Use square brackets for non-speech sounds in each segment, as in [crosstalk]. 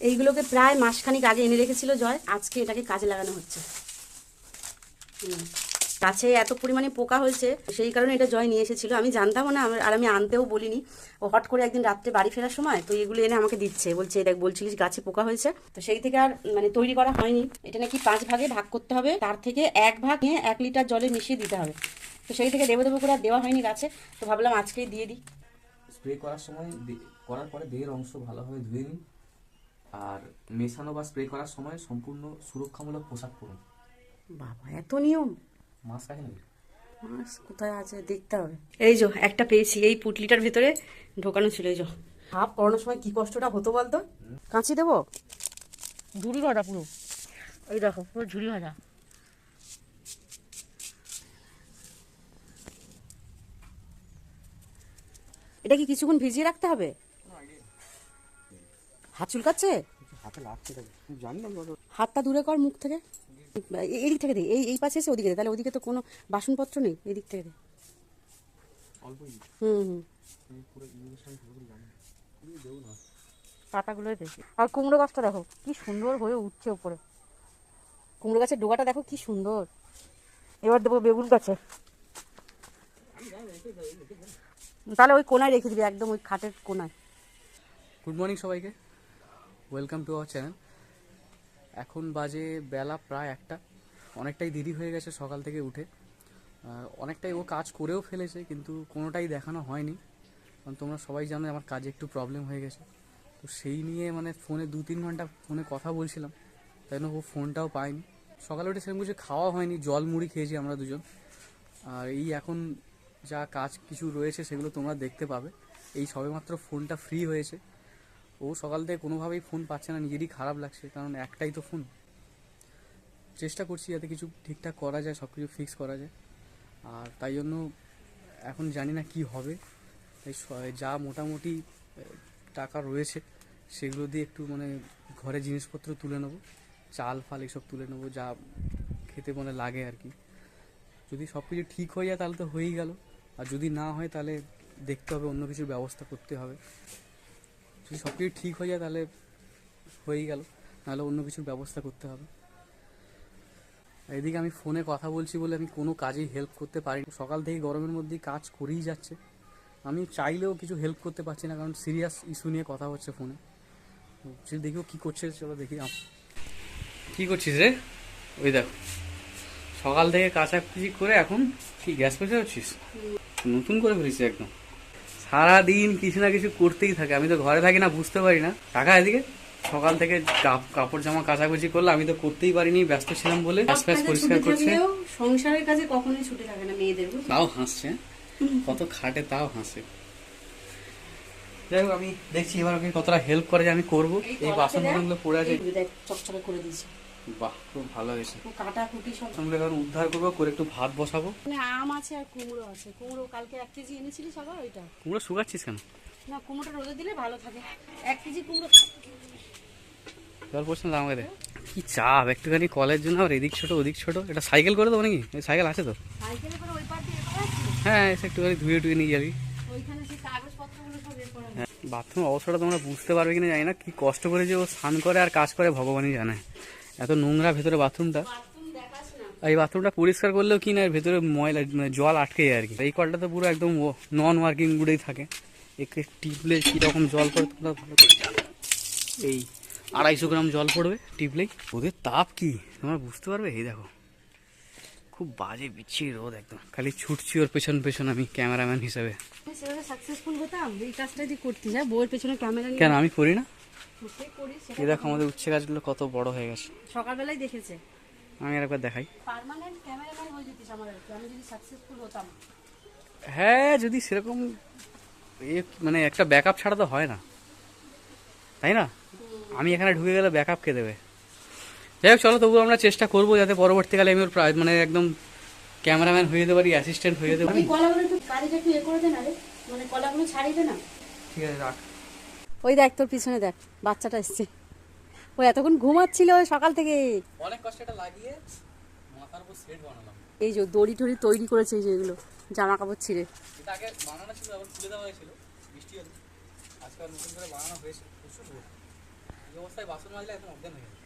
এইগুলোকে প্রায় মাসখানিক আগে এনে রেখেছিল জয়। আজকে এটাকে কাজে লাগানো হচ্ছে। গাছে এত পরিমাণে পোকা হয়েছে, সেই কারণে এটা জয় নিয়ে এসেছিল। আমি জানতামও না, আর আমি আনতেও বলিনি। ও হট করে একদিন রাত্রে বাড়ি ফেরার সময় তো এগুলো এনে আমাকে দিচ্ছে। বলছে, দেখ, বলছিলিস গাছে পোকা হয়েছে? তো সেই থেকে আর মানে তৈরি করা হয়নি। এটা নাকি পাঁচ ভাগে ভাগ করতে হবে। তার থেকে এক ভাগ নিয়ে এক লিটার জলে মিশিয়ে দিতে হবে। তো সেই থেকে দেবো দেবো করে আর দেওয়া হয়নি গাছে। তো ভাবলাম আজকেই দিয়ে দিই। স্প্রে করার সময় করার পরে দেহের অংশ ভালোভাবে ধুয়ে নিন আর মেশানো বা স্প্রে করার সময় সম্পূর্ণ সুরক্ষামূলক পোশাক পরুন। বাবা এত নিয়ম? মাস্ক আছে নাকি মাছ কোথায় আছে? দেখতে হবে। এই যো একটা পেয়েছি এই পুটলিটার ভেতরে ঢোকানো ছিল এই যো। হাফ করানোর সময় কি কষ্টটা হতো বলতো? কাঁচি দেবো? ঝুড়ি ভাজা পুরো। এই দেখো পুরো ঝুড়ি ভাজা। এটা কি কিছুক্ষণ ভিজিয়ে রাখতে হবে? হাত চুলকাচ্ছে? হাতটা দূরে কর মুখ থেকে। এদিক থেকে দে এই এই পাশে এসে ওদিকে দে তাহলে ওদিকে তো কোনো বাসনপত্র নেই এদিক থেকে দে। হুম পাতাগুলোই দেখি আর কুমড়ো গাছটা দেখো কি সুন্দর হয়ে উঠছে উপরে। কুমড়ো গাছের ডোগাটা দেখো কি সুন্দর। এবার দেবো বেগুন গাছে। তাহলে ওই কোনায় রেখে দিবি একদম ওই খাটের কোনায়। গুড মর্নিং সবাইকে। ওয়েলকাম টু আওয়ার চ্যানেল এখন বাজে বেলা প্রায় একটা। অনেকটাই দেরি হয়ে গেছে সকাল থেকে উঠে। অনেকটাই ও কাজ করেও ফেলেছে, কিন্তু কোনোটাই দেখানো হয়নি। কারণ তোমরা সবাই জানো আমার কাজে একটু প্রবলেম হয়ে গেছে। তো সেই নিয়ে মানে ফোনে দু তিন ঘণ্টা ফোনে কথা বলছিলাম, তাই জন্য ও ফোনটাও পায়নি। সকালে উঠে সেরকম কিছু খাওয়া হয়নি, জল মুড়ি খেয়েছি আমরা দুজন। আর এই এখন যা কাজ কিছু রয়েছে সেগুলো তোমরা দেখতে পাবে। এই সবেমাত্র ফোনটা ফ্রি হয়েছে। ও সকাল থেকে কোনোভাবেই ফোন পাচ্ছে না, নিজেরই খারাপ লাগছে, কারণ একটাই তো ফোন চেষ্টা করছি যাতে কিছু ঠিকঠাক করা যায় সব কিছু ফিক্স করা যায়। আর তাই জন্য এখন জানি না কি হবে। তাই যা মোটামুটি টাকা রয়েছে, সেগুলো দিয়ে একটু মানে ঘরে জিনিসপত্র তুলে নেব, চাল ফাল এসব তুলে নেব, যা খেতে মানে লাগে আর কি। যদি সব কিছু ঠিক হয়ে যায় তাহলে তো হয়েই গেল, আর যদি না হয় তাহলে দেখতে হবে, অন্য কিছুর ব্যবস্থা করতে হবে। যদি সব কিছু ঠিক হয়ে যায় তাহলে হয়েই গেল, নাহলে অন্য কিছুর ব্যবস্থা করতে হবে। এদিকে আমি ফোনে কথা বলছি বলে আমি কোনো কাজেই হেল্প করতে পারি সকাল থেকে গরমের মধ্যেই কাজ করেই যাচ্ছে। আমি চাইলেও কিছু হেল্প করতে পারছি না, কারণ সিরিয়াস ইস্যু নিয়ে কথা হচ্ছে ফোনে। তো দেখিও কী করছে, চলো দেখি কি করছিস রে? ওই দেখো। সকাল থেকে কাচাকুচি করে এখন? কি, গ্যাস পেতে হচ্ছিস নতুন করে ফেলেছিস একদম। সারাদিন কিছু না কিছু করতেই থাকে। আমি তো ঘরে থাকি না বুঝতে পারি না। টাকা এদিকে সকাল থেকে কাপড় জামা কাচাকুচি করলে আমি তো করতেই পারিনি ব্যস্ত ছিলাম বলে। ফ্যাস পরিষ্কার করছে। সংসারের কাজে কখনোই ছুটে থাকে না মেয়েদের তাও হাসছে। কত খাটে তাও হাসে। যাই হোক আমি দেখছি এবার ওকে কতটা হেল্প করে যে আমি করব। এই তলাতে বাসন দেখ, পড়ে আছে। চকচকে করে দিয়েছে। বাহ খুব ভালো হয়েছে। ও কাটা কুটি সব। বাসনগুলো এখন উদ্ধার করব করে একটু ভাত বসাবো। মানে আম আছে আর কুমড়ো আছে। কুমড়ো কালকে এক কেজি এনেছিলিস আবার ওইটা? কুমড়ো শুকাচ্ছিস কেন? না কুমড়োটা রোদে দিলে ভালো থাকে। এক কেজি কুমড়ো। জল পড়ছে না আমাকে। কি চাপ? একটুখানি কলের জন্য আবার এদিক ছোট ওদিক ছোট। এটা সাইকেল করে দেবো নাকি? সাইকেল আছে তো? হ্যাঁ এসে একটুখানি ধুয়ে টুয়ে নিয়ে যাবি। হ্যাঁ বাথরুম অবস্থাটা তোমরা বুঝতে পারবে কিনা জানি না। কি কষ্ট করে যে ও স্নান করে আর কাজ করে ভগবানই জানে। এত নোংরা ভেতরে বাথরুমটা। এই বাথরুমটা পরিষ্কার করলেও কি না এর ভেতরে ময়লা মানে জল আটকে যায় আর কি। এই কলটা তো পুরো একদম নন ওয়ার্কিং গুডেই থাকে। একে টিপলে কীরকম জল পড়ে তোমরা ভালো। এই আড়াইশো গ্রাম জল পড়বে টিপলেই। ওদের তাপ কি? তোমরা বুঝতে পারবে? এই দেখো। খুব বাজে বিচ্ছি রোদ একদম। খালি ছুটছি ওর পেছন পেছন আমি ক্যামেরাম্যান হিসাবে। সাকসেসফুল হতাম? এই কাজটা যদি করতিস হ্যাঁ বউয়ের পেছনে ক্যামেরা কেন আমি করি না? করিস দেখো আমাদের উচ্ছে গাছগুলো কত বড় হয়ে গেছে। সকালবেলায় দেখেছে। আমি আর একবার দেখাই। পার্মানেন্ট ক্যামেরাম্যান হয়ে যেতিস আমার আমি যদি সাকসেসফুল হতাম। হ্যাঁ যদি সেরকম এ মানে একটা ব্যাকআপ ছাড়া তো হয় না। তাই না? আমি এখানে ঢুকে গেলে ব্যাকআপ কে দেবে? যাই হোক চলো তবু আমরা চেষ্টা করব যাতে পরবর্তীকালে আমি ওর প্রায় মানে একদম ক্যামেরাম্যান হয়ে যেতে পারি অ্যাসিস্ট্যান্ট হয়ে যেতে পারি। কলাগুলো একটু কাজটা একটু এ করে দে না রে। মানে কলাগুলো ছাড়িয়ে দে না। ঠিক আছে রাখ। ওই দেখ তোর পিছনে দেখ বাচ্চাটা এসছে। ও এতক্ষণ ঘুমাচ্ছিল সকাল থেকে অনেক কষ্ট এটা লাগিয়ে মাথার উপর সেট বানালাম। এই যে দড়ি টড়ি তৈরি করেছে এই যে এগুলো জামা কাপড় ছিঁড়ে। এটা আগে বানানো ছিল আবার খুলে দেওয়া হয়েছিল। বৃষ্টি হলে। আজকাল নতুন করে বানানো হয়েছে প্রচুর এই অবস্থায় বাসন মাজলে একদম অজ্ঞান হয়ে যাবে।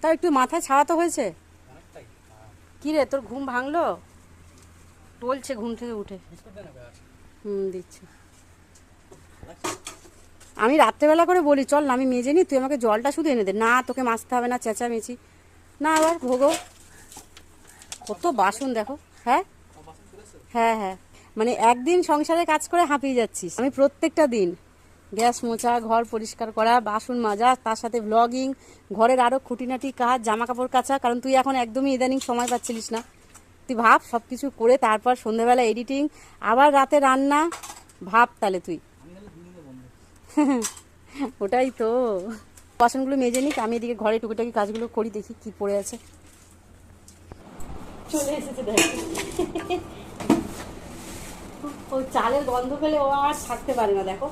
তা একটু মাথায় ছাড়াতে হয়েছে? অনেকটাই হ্যাঁ। কি রে তোর ঘুম ভাঙলো? টলছে ঘুম থেকে উঠে। বিস্কুট দেন হুম দিচ্ছি। আমি রাত্রেবেলা করে বলি, চল না, আমি মেজে নি তুই আমাকে জলটা শুধু এনে দে। না, তোকে মাজতে হবে না, চেঁচামেচি। না, আবার ভোগো। কত বাসন দেখো। হ্যাঁ? হ্যাঁ হ্যাঁ। মানে একদিন সংসারে কাজ করে হাঁপিয়ে যাচ্ছিস? আমি প্রত্যেকটা দিন। গ্যাস মোছা, ঘর পরিষ্কার করা, বাসন মাজা, তার সাথে ব্লগিং ঘরের আরও খুঁটিনাটি কাজ জামা কাপড় কাচা, কারণ তুই এখন একদমই ইদানিং সময় পাচ্ছিলিস না। তুই ভাব সব কিছু করে তারপর সন্ধ্যেবেলা এডিটিং আবার রাতে রান্না, ভাব তাহলে তুই। [laughs] ওটাই তো। বাসনগুলো মেজে নিক আমি এদিকে ঘরে টুকিটাকি কাজগুলো করি দেখি কি পড়ে আছে। চলে এসেছে দেখ। ও চালের গন্ধ পেলে ও আর থাকতে পারে না দেখো।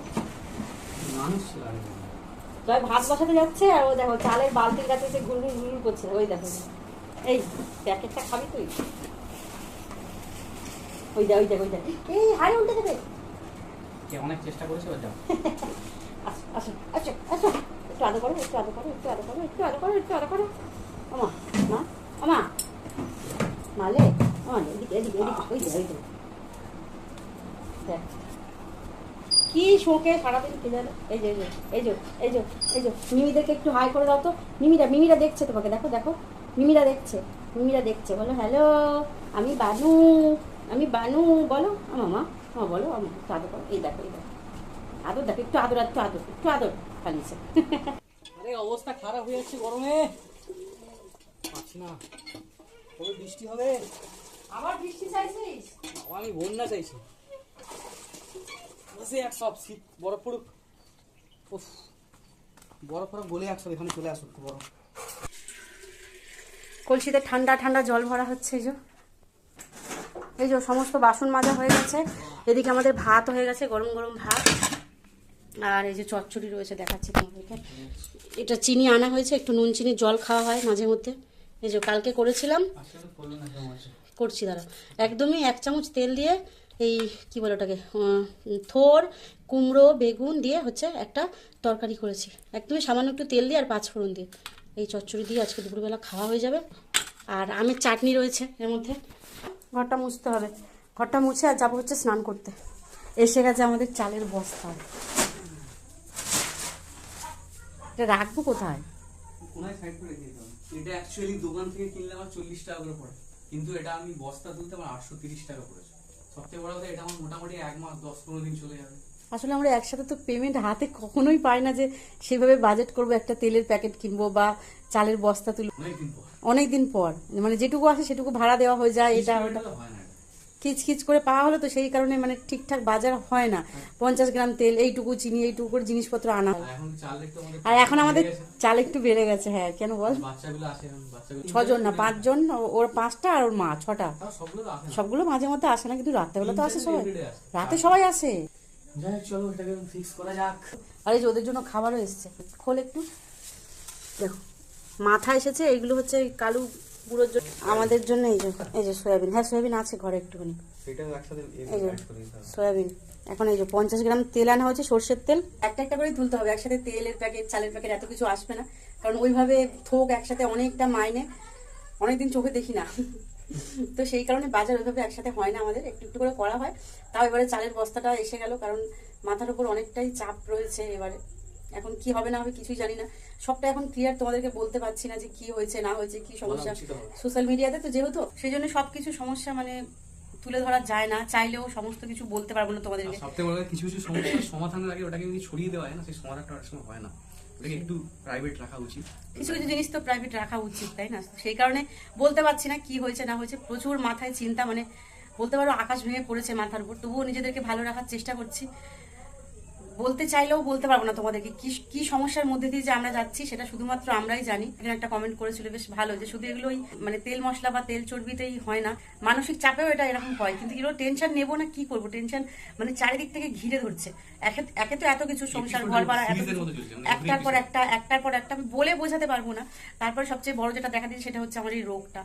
জয় ভাত বসাতে যাচ্ছে আর ও দেখো চালের বালতির কাছে সে গুলগুল গুলগুল করছে। ওই দেখো। এই প্যাকেটটা খাবি তুই? ওই দেখ ওই দেখ ওই দেখ। এই হাড়ে উল্টে দেবে। কে অনেক চেষ্টা করেছে যাও [laughs] আসো একটু করো একটু করো একটু করো একটু করো একটু করো। আমা মা মালে দেখ, কি শোকে সারাদিন এই যে এই যে একটু হাই করে দাও তো। মিমিরা মিমিরা দেখছে তোমাকে, দেখো দেখো। মিমিরা দেখছে মিমিরা দেখছে, বলো, হ্যালো, আমি বানু আমি বানু, বলো আমা মা বলো আমা একটু আদর করো। এই দেখো এই দেখো। আদর দেখো একটু আদর একটু আদর একটু আদর খালিছে। আরে অবস্থা খারাপ হয়ে যাচ্ছে গরমে। পাচ্ছি না। কবে বৃষ্টি হবে? আবার বৃষ্টি চাইছিস? আমি বন্যা চাইছি। বসে এক সব শীত বরফ পড়ুক। উফ বরফ ফরফ গলে একসব এখানে চলে আসুক বরফ কলসিতে ঠান্ডা ঠান্ডা জল ভরা হচ্ছে এই যে। এই যে সমস্ত বাসন মাজা হয়ে গেছে। এদিকে আমাদের ভাত হয়ে গেছে গরম গরম ভাত। আর এই যে চচ্চড়ি রয়েছে, দেখাচ্ছি তোমাদেরকে। এটা চিনি আনা হয়েছে, একটু নুন চিনি, জল খাওয়া হয় মাঝে মধ্যে। এই যে কালকে করেছিলাম। করছি দাঁড়া একদমই এক চামচ তেল দিয়ে এই, কি বলে ওটাকে থোর, কুমড়ো, বেগুন দিয়ে হচ্ছে একটা তরকারি করেছি। একদমই সামান্য একটু তেল দিয়ে আর পাঁচ ফোড়ন দিয়ে। এই চচ্চড়ি দিয়ে আজকে দুপুরবেলা খাওয়া হয়ে যাবে। আর আমের চাটনি রয়েছে এর মধ্যে। ঘরটা মুছতে হবে। ঘরটা মুছে আর যাব হচ্ছে স্নান করতে। এসে গেছে আমাদের চালের বস্তা। এটা রাখব কোথায়? কোনায় সাইড করে রেখে এটা অ্যাকচুয়ালি দোকান থেকে কিনলে আমার চল্লিশ টাকা করে পড়ে। কিন্তু এটা আমি বস্তা তুলতে আমার আটশো তিরিশ টাকা পড়েছে। সবথেকে বড় কথা এটা আমার মোটামুটি এক মাস দশ পনেরো দিন চলে যাবে। আসলে আমরা একসাথে তো পেমেন্ট হাতে কখনোই পাই না যে সেভাবে বাজেট করব একটা তেলের প্যাকেট কিনবো বা চালের বস্তা তুলবো। অনেকদিন পর। মানে যেটুকু আসে সেটুকু ভাড়া দেওয়া হয়ে যায় এটা এটা ওটা। খিচখিচ করে পাওয়া হলো তো সেই কারণে মানে ঠিকঠাক বাজার হয় না। পঞ্চাশ গ্রাম তেল এইটুকু চিনি এইটুকু করে জিনিসপত্র আনা হয়। আর এখন আমাদের। চাল একটু বেড়ে গেছে হ্যাঁ কেন বল? ছজন না পাঁচজন ও- ওর পাঁচটা আর ওর মা ছটা। সবগুলো মাঝে মধ্যে আসে না কিন্তু রাত্রেবেলা তো আসে সবাই। রাতে সবাই আসে। চলো এটাকে ফিক্স করা যাক। আর ওদের জন্য খাবারও এসছে। খোল একটু। দেখো মাথা এসেছে এইগুলো হচ্ছে কালু বুড়োর জন্য আমাদের জন্য এই যে এই যে সয়াবিন। হ্যাঁ সয়াবিন আছে ঘরে একটুখানি। এই যে সয়াবিন। এখন এই যে পঞ্চাশ গ্রাম তেল আনা হচ্ছে সর্ষের তেল। একটা একটা করেই তুলতে হবে। একসাথে তেলের প্যাকেট চালের প্যাকেট এত কিছু আসবে না। কারণ ওইভাবে থোক একসাথে অনেকটা মাইনে অনেকদিন চোখে দেখি না। তো সেই কারণে বাজার ওইভাবে একসাথে হয় না আমাদের। একটু একটু করে করা হয়। তাও এবারে চালের বস্তাটা এসে গেল কারণ মাথার উপর অনেকটাই চাপ রয়েছে এবারে। এখন কি হবে না হবে কিছুই জানি না। সবটা এখন ক্লিয়ার তোমাদেরকে বলতে পারছি না যে কি হয়েছে না হয়েছে কি সমস্যা। সোশ্যাল মিডিয়াতে তো যেহেতু সেই জন্য সবকিছু সমস্যা মানে তুলে ধরা যায় না। চাইলেও সমস্ত কিছু বলতে পারব না তোমাদেরকে। সবথেকে বড় কিছু কিছু সমস্যার সমাধানের আগে ওটাকে যদি ছড়িয়ে দেওয়া হয় না সেই সমাধানটা অনেক সময় হয় না। ওটাকে একটু প্রাইভেট রাখা উচিত। কিছু কিছু জিনিস তো প্রাইভেট রাখা উচিত তাই না? সেই কারণে বলতে পারছি না কি হয়েছে না হয়েছে। প্রচুর মাথায় চিন্তা মানে বলতে পারো আকাশ ভেঙে পড়েছে মাথার উপর। তবুও নিজেদেরকে ভালো রাখার চেষ্টা করছি। বলতে চাইলেও বলতে পারব না তোমাদেরকে। কি কি সমস্যার মধ্যে দিয়ে যে আমরা যাচ্ছি সেটা শুধুমাত্র আমরাই জানি। এখানে একটা কমেন্ট করেছিল বেশ ভালো যে শুধু এগুলোই মানে তেল মশলা বা তেল চর্বিতেই হয় না। মানসিক চাপেও এটা এরকম হয়। কিন্তু এগুলো টেনশন নেব না কি করব? টেনশন মানে চারিদিক থেকে ঘিরে ধরছে। একে একে তো এত কিছু সংসার ঘর ভাড়া এত মানে একটার পর একটা একটার পর একটা আমি বলে বোঝাতে পারব না। তারপর সবচেয়ে বড় যেটা দেখা দিচ্ছে সেটা হচ্ছে আমার এই রোগটা।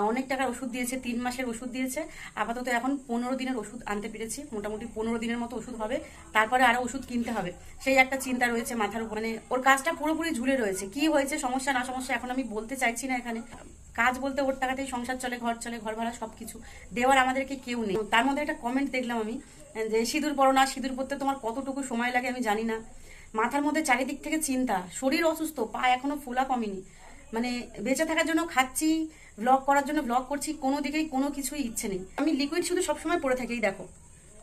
অনেক টাকার ওষুধ দিয়েছে, তিন মাসের ওষুধ দিয়েছে। আপাতত এখন পনেরো দিনের ওষুধ আনতে পেরেছি। মোটামুটি পনেরো দিনের মতো ওষুধ হবে। তারপরে আরও ওষুধ কিনতে হবে। সেই একটা চিন্তা রয়েছে মাথার উপর। মানে ওর কাজটা পুরোপুরি ঝুলে রয়েছে। কি হয়েছে, সমস্যা, না সমস্যা, এখন আমি বলতে চাইছি না এখানে। কাজ বলতে ওর টাকাতেই সংসার চলে, ঘর চলে, ঘর ভাড়া সব কিছু দেওয়ার আমাদেরকে কেউ নেই। তার মধ্যে একটা কমেন্ট দেখলাম আমি, যে সিঁদুর পরো না, সিঁদুর পড়তে তোমার কতটুকু সময় লাগে আমি জানি না। মাথার মধ্যে চারিদিক থেকে চিন্তা। শরীর অসুস্থ, পা এখনও ফোলা কমেনি। মানে বেঁচে থাকার জন্য খাচ্ছি ব্লগ করার জন্য ব্লগ করছি কোনো দিকেই কোনো কিছুই ইচ্ছে নেই। আমি লিকুইড শুধু সবসময় পরে থাকি এই দেখো।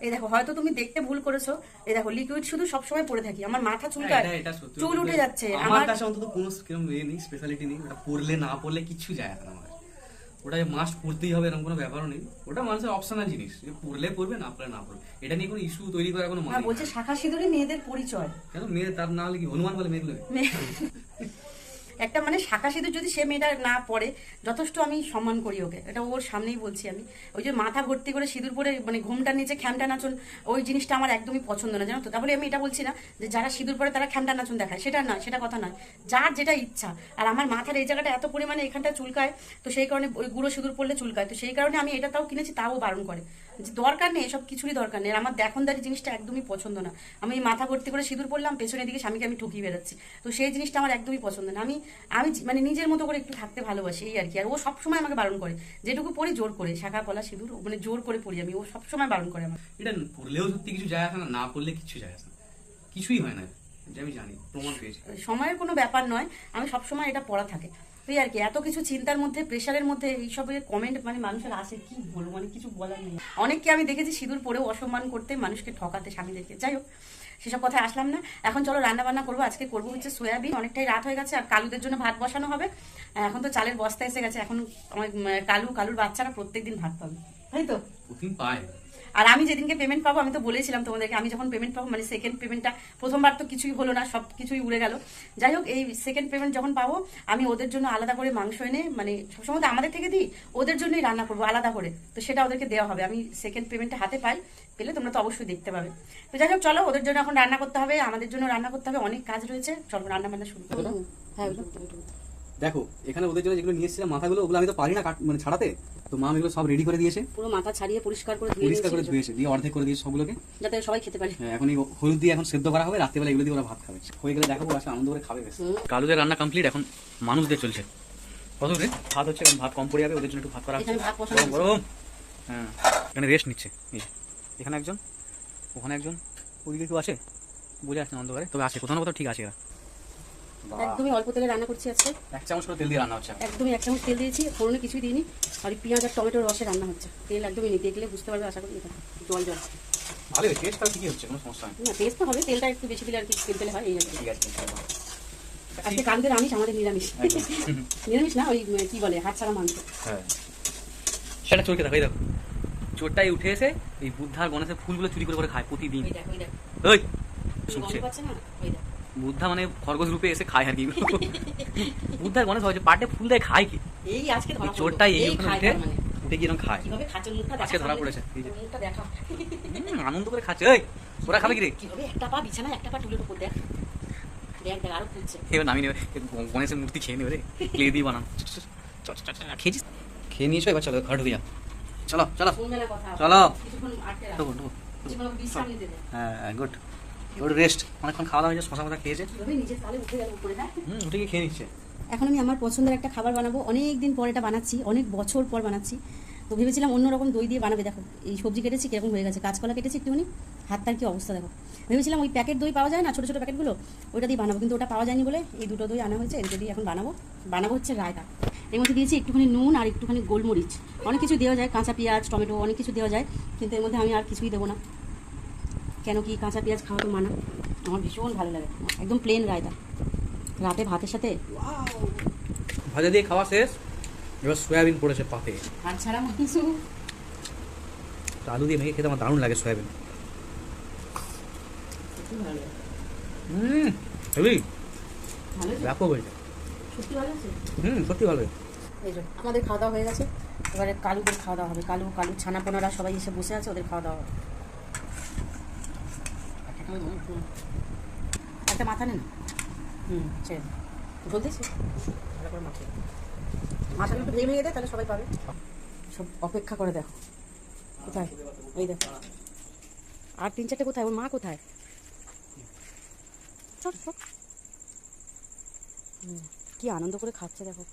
এই দেখো হয়তো তুমি দেখতে ভুল করেছ। এই দেখো লিকুইড শুধু সবসময় পরে থাকি। আমার মাথা চুলকায় চুল উঠে যাচ্ছে। আমার কাছে অন্তত কোনো কীরকম ইয়ে নেই স্পেশালিটি নেই। ওটা পড়লে না পড়লে কিচ্ছু যায় না আমার। ওটা মাস্ট পড়তেই হবে এরকম কোনো ব্যাপারও নেই। ওটা মানুষের অপশনাল জিনিস। যে পড়লে পড়বে না পড়লে না পড়বে। এটা নিয়ে কোনো ইস্যু তৈরি করার কোনো মানে বলছে শাখা সিঁদুরে মেয়েদের পরিচয়। কেন? মেয়ে তার না হলে কি? হনুমান বলে মেয়েগুলো একটা মানে শাখা সিঁদুর যদি সে মেয়েটা না পড়ে, যথেষ্ট আমি সম্মান করি ওকে। এটা ওর সামনেই বলছি আমি। ওই যে মাথা ভর্তি করে সিঁদুর পরে মানে ঘুমটা নিচে খ্যামটা নাচন, ওই জিনিসটা আমার একদমই পছন্দ না, জানো তো? তাহলে আমি এটা বলছি না যে যারা সিঁদুর পরে তারা খ্যামটা নাচন দেখায়, সেটা না সেটা কথা নয়। যার যেটা ইচ্ছা। আর আমার মাথার এই জায়গাটা এত পরিমাণে এখানটা চুলকায়, তো সেই কারণে ওই গুঁড়ো সিঁদুর পড়লে চুলকায়। তো সেই কারণে আমি এটা তাও কিনেছি, তাও বারণ করে। যে দরকার নেই এসব কিছুরই দরকার নেই। আমার দেখনদারি জিনিসটা একদমই পছন্দ না। আমি মাথা ভর্তি করে সিঁদুর পড়লাম পেছনের দিকে স্বামীকে আমি ঠকিয়ে বেরোচ্ছি তো সেই জিনিসটা আমার একদমই পছন্দ না। আমি আমি মানে নিজের মতো করে একটু থাকতে ভালোবাসি এই আর কি। আর ও সবসময় আমাকে বারণ করে। যেটুকু পড়ি জোর করে শাখা পলা সিঁদুর মানে জোর করে পড়ি আমি। ও সবসময় বারণ করে আমার এটা পড়লেও সত্যি কিছু যায় আসে না না পড়লে কিছু যায় আসে না। কিছুই হয় না। আমি জানি প্রমাণ পেয়েছি। সময়ের কোনো ব্যাপার নয়। আমি সবসময় এটা পড়া থাকে। তুই আর কি, এত কিছু চিন্তার মধ্যে, প্রেশারের মধ্যে এইসবের কমেন্ট মানে মানুষের আসে, কি বলব মানে কিছু বলার নেই। অনেককে আমি দেখেছি সিঁদুর পরেও অসম্মান করতে, মানুষকে ঠকাতে, স্বামীদেরকে। যাই হোক, সেসব কথায় আসলাম না। এখন চলো রান্না বান্না করব, আজকে করব হচ্ছে সয়াবিন, অনেকটাই রাত হয়ে গেছে, আর কালুদের জন্য ভাত বসানো হবে। এখন তো চালের বস্তা এসে গেছে, এখন আমার কালু, কালুর বাচ্চারা প্রত্যেকদিন ভাত পাবে। তাই তো? পায় আর আমি যেদিনকে পেমেন্ট পাবো, আমি তো বলেছিলাম তোমাদেরকে, আমি যখন পেমেন্ট পাবো মানে সেকেন্ড পেমেন্টটা প্রথমবার তো কিছুই হলো না, সব কিছুই উড়ে গেল। যাই হোক, এই সেকেন্ড পেমেন্ট যখন পাবো, আমি ওদের জন্য আলাদা করে মাংস এনে মানে সবসময় তো আমাদের থেকে দিই, ওদের জন্যই রান্না করব, আলাদা করে। তো সেটা ওদেরকে দেওয়া হবে। আমি সেকেন্ড পেমেন্টটা হাতে পাই, পেলে তোমরা তো অবশ্যই দেখতে পাবে। তো যাই হোক, চলো, ওদের জন্য এখন রান্না করতে হবে, আমাদের জন্য রান্না করতে হবে, অনেক কাজ রয়েছে। চলো রান্না বান্না শুরু করব হ্যাঁ দেখো এখানে ওদের জন্য যেগুলো নিয়ে এসেছিলাম মাথাগুলো ওগুলো আমি তো পারি না কাট- মানে ছাড়াতে। তো মা এগুলো সব রেডি করে দিয়েছে। পুরো মাথা ছাড়িয়ে পরিষ্কার করে ধুয়ে পরিষ্কার করে ধুয়েছে দিয়ে অর্ধেক করে দিয়েছে সবগুলোকে। যাতে সবাই খেতে পারে। হ্যাঁ, এখন এই হলুদ দিয়ে এখন সেদ্ধ করা হবে রাত্রিবেলা এগুলো দিয়ে ওরা ভাত খাবে। হয়ে গেলে দেখাবো আজকে আনন্দ করে খাবে বেশ। কালুদের রান্না কমপ্লিট এখন মানুষদের চলছে। কত রে ভাত হচ্ছে এখন ভাত কম পড়ে যাবে ওদের জন্য একটু ভাত করা এখানে ভাত বসানো গরম হ্যাঁ এখানে রেস্ট নিচ্ছে। এই এখানে একজন ওখানে একজন। ওদিকে কেউ আছে? বোঝা আসছে অন্ধকারে। তবে আছে কোথাও না কোথাও ঠিক আছে এরা। একদমই অল্প তেলে রান্না করছি আজকে। এক চামচ করে তেল দিয়ে রান্না হচ্ছে একদমই এক চামচ তেল দিয়েছি ফোড়নে কিছুই দিইনি। আর পেঁয়াজ আর টমেটোর রসে রান্না হচ্ছে। তেল একদমই নেই দেখলে বুঝতে পারবে আশা করি এটা জল জল। ভালো টেস্ট তাহলে ঠিকই হচ্ছে? কোনো সমস্যা নেই। না টেস্ট তো হবে তেলটা একটু বেশি দিলে আর কি তেল তেলে হয় এই আর কি। ঠিক আছে আজকে কালদের আমিষ আমাদের নিরামিষ। নিরামিষ না ওই কি বলে হাত ছাড়া মাংস। হ্যাঁ। সেটা চোরকে দেখো এই দেখো চোরটাই উঠে এসে এই বুদ্ধার গণেশের ফুলগুলো চুরি করে করে খায় প্রতিদিন। ওই দেখো ওই দেখো। ওই শুনছে? না? ওই দেখো। বুদ্ধা মানে খরগোশ রূপে এসে খায় আর কি। বুদ্ধার গণেশ হয়েছে পাটে ফুল দেয় খায় কি? এই আজকে চোরটাই এই উঠে মানে। উঠে গিয়ে এরকম খায়। আজকে ধরা পড়েছে, আনন্দ করে খাচ্ছে। ওই ওরা খাবে কি রে কীভাবে একটা পা বিছানায় একটা পা টুলের উপর দেখ। এবার নামিয়ে নেবে। গণেশের মূর্তি খেয়ে নেবে রে। ক্লে দিয়ে বানানো খেয়েছিস? খেয়ে নিয়েছো? এবার চলো ঘর ঢুকে যা চলো চলো। চলো। হ্যাঁ গুড। এবার রেস্ট অনেকক্ষণ খাওয়া দাওয়া হয়েছে শশা ফশা খেয়েছে। হুম উঠে খেয়ে নিচ্ছে। এখন আমি আমার পছন্দের একটা খাবার বানাবো। অনেক দিন পর এটা বানাচ্ছি অনেক বছর পর বানাচ্ছি। তো ভেবেছিলাম অন্যরকম দই দিয়ে বানাবে দেখো এই সবজি কেটেছি কীরকম হয়ে গেছে। কাঁচকলা কেটেছি একটুখানি হাতটার কি অবস্থা দেখো। ভেবেছিলাম ওই প্যাকেট দই পাওয়া যায় না ছোটো ছোটো প্যাকেটগুলো ওইটা দিয়ে বানাবো কিন্তু ওটা পাওয়া যায়নি বলে এই দুটো দই আনা হয়েছে এটা দিয়ে এখন বানাবো। বানাবো হচ্ছে রায়তা। এর মধ্যে দিয়েছি একটুখানি নুন আর একটুখানি গোলমরিচ। অনেক কিছু দেওয়া যায় কাঁচা পেঁয়াজ টমেটো অনেক কিছু দেওয়া যায় কিন্তু এর মধ্যে আমি আর কিছুই দেবো না। কেন কি কাঁচা পেঁয়াজ খাওয়া তো মানা? আমার ভীষণ ভালো লাগে। একদম প্লেন রায়তা। রাতে ভাতের সাথে? ভাজা দিয়ে খাওয়া শেষ। এবার সয়াবিন পড়েছে পাতে। হাত ছাড়া মাংস আলু দিয়ে মেখে খেতে আমার দারুণ লাগে সয়াবিন। হুম সত্যি ভালো আছে? হুম সত্যি ভালো। এই যে আমাদের খাওয়া দাওয়া হয়ে গেছে। এবারে কালুদের খাওয়া দাওয়া হবে। কালু কালু ছানা পোনারা সবাই এসে বসে আছে ওদের খাওয়া দাওয়া হবে। একটা মাথা নেন হুম সে ঝোল দিয়েছে? ভালো করে মাখিয়ে দাও। একটু ভেঙে ভেঙে দে, তাহলে সবাই পাবে। সব অপেক্ষা করে দেখো। কোথায়? এই দেখো। আর তিন চারটে কোথায়? ওর মা কোথায়? চল। কি আনন্দ করে খাচ্ছে দেখো।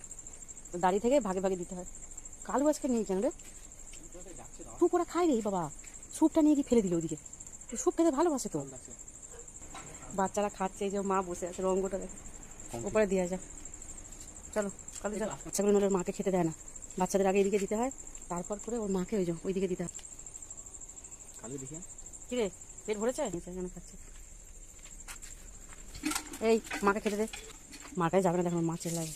দাড়ি থেকে ভাগে ভাগে দিতে হয়। কালু আজকে নেই কেন রে? স্যুপ ওরা খায় রে বাবা। স্যুপটা নিয়ে কি ফেলে দিল ওদিকে। তো স্যুপ খেতে ভালোবাসে তো। বাচ্চারা খাচ্ছে এই যে মা বসে আছে রঙ্গটা দেখো। উপরে দেওয়া যাক চলো কালু চল। বাচ্চাগুলো নলে মাকে খেতে দেয় না। বাচ্চাদের আগে এদিকে দিতে হয় তারপর করে ওর মাকে ওই যে ওইদিকে দিতে হয়। কি রে পেট ভরেছে? এখানে খাচ্ছে। এই মাকে খেতে দে। মার কাছে যাবে না দেখো মা চেল্লাবে